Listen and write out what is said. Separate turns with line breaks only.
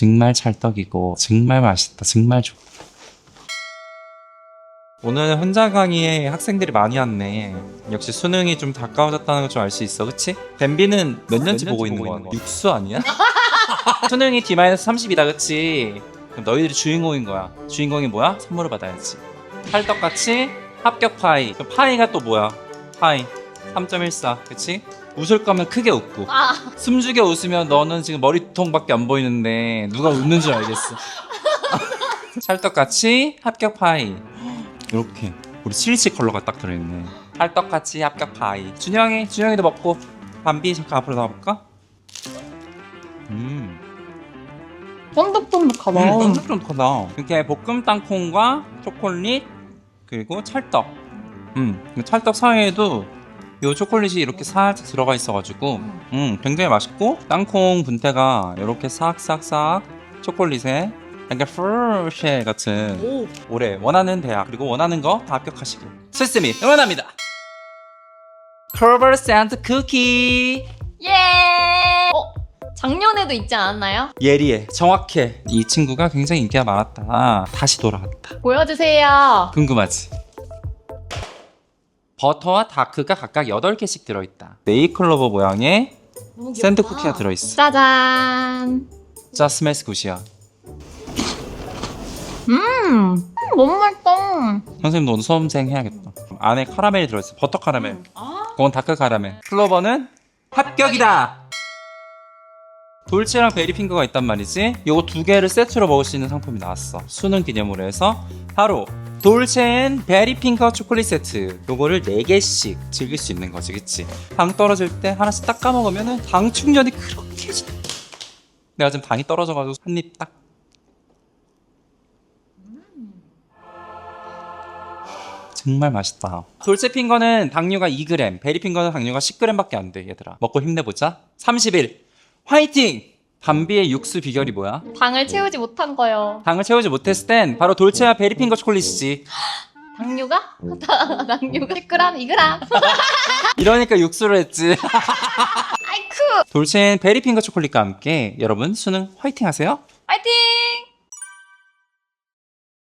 정말 찰떡이고 정말 맛있다. 정말 좋다. 오늘 혼자 강의에 학생들이 많이 왔네. 역시 수능이 좀 가까워졌다는 걸 좀 알 수 있어, 그치? 뱀비는 몇 년째 보고 있는 거야? 육수 아니야? 수능이 D-30이다, 그치? 그럼 너희들이 주인공인 거야. 주인공이 뭐야? 선물을 받아야지. 찰떡같이 합격 파이. 그럼 파이가 또 뭐야? 파이. 3.14, 그치? 웃을 거면 크게 웃고.
아,
숨죽여 웃으면 너는 지금 머리통밖에 안 보이는데 누가 웃는 줄 알겠어. 찰떡같이 합격 파이. 이렇게 우리 실시 컬러가 딱 들어있네. 찰떡같이 합격 파이. 준영이, 준영이도 먹고. 밤비 잠깐 앞으로 나와볼까? 음,
쫀득쫀득하다.
음, 쫀득쫀득하다. 이렇게 볶음 땅콩과 초콜릿 그리고 찰떡. 음, 이 찰떡 사이에도 요 초콜릿이 이렇게 살짝 들어가 있어가지고, 음, 굉장히 맛있고 땅콩 분태가 이렇게 싹싹싹 초콜릿에 약간 프루쉐 같은
오,
올해 원하는 대학 그리고 원하는 거 다 합격하시길 스스미 응원합니다. 커버 샌드 쿠키
예! 어, 작년에도 있지 않았나요?
예리해 정확해 이 친구가 굉장히 인기가 많았다 다시 돌아왔다
보여주세요.
궁금하지? 버터와 다크가 각각 8개씩 들어있다. 네이클로버 모양의
너무 귀엽다.
샌드 쿠키가 들어있어.
짜잔.
자 스멜스 굿이야.
음, 너무 맛있다.
선생님 너 오늘 수험생 해야겠다. 안에 카라멜이 들어있어. 버터 카라멜.
아,
그건 다크 카라멜. 클로버는 합격이다! 돌체랑 베리핑거가 있단 말이지. 요거 두 개를 세트로 먹을 수 있는 상품이 나왔어. 수능 기념으로 해서 바로 돌체앤 베리핑거 초콜릿 세트 요거를 4개씩 즐길 수 있는 거지 그치 당 떨어질 때 하나씩 딱 까먹으면 당 충전이 그렇게 좋 내가 지금 당이 떨어져가지고 한 입 딱 정말 맛있다. 돌체핑거는 당류가 2g, 베리핑거는 당류가 10g밖에 안 돼, 얘들아. 먹고 힘내보자. 30일. 화이팅! 밤비의 육수 비결이 뭐야?
당을 채우지 못한 거요.
당을 채우지 못했을 땐 바로 돌체와 베리핑거 초콜릿이지.
당류가? 당류가 10g, 2g.
이러니까 육수를 했지.
아이쿠!
돌체엔 베리핑거 초콜릿과 함께 여러분 수능 화이팅 하세요.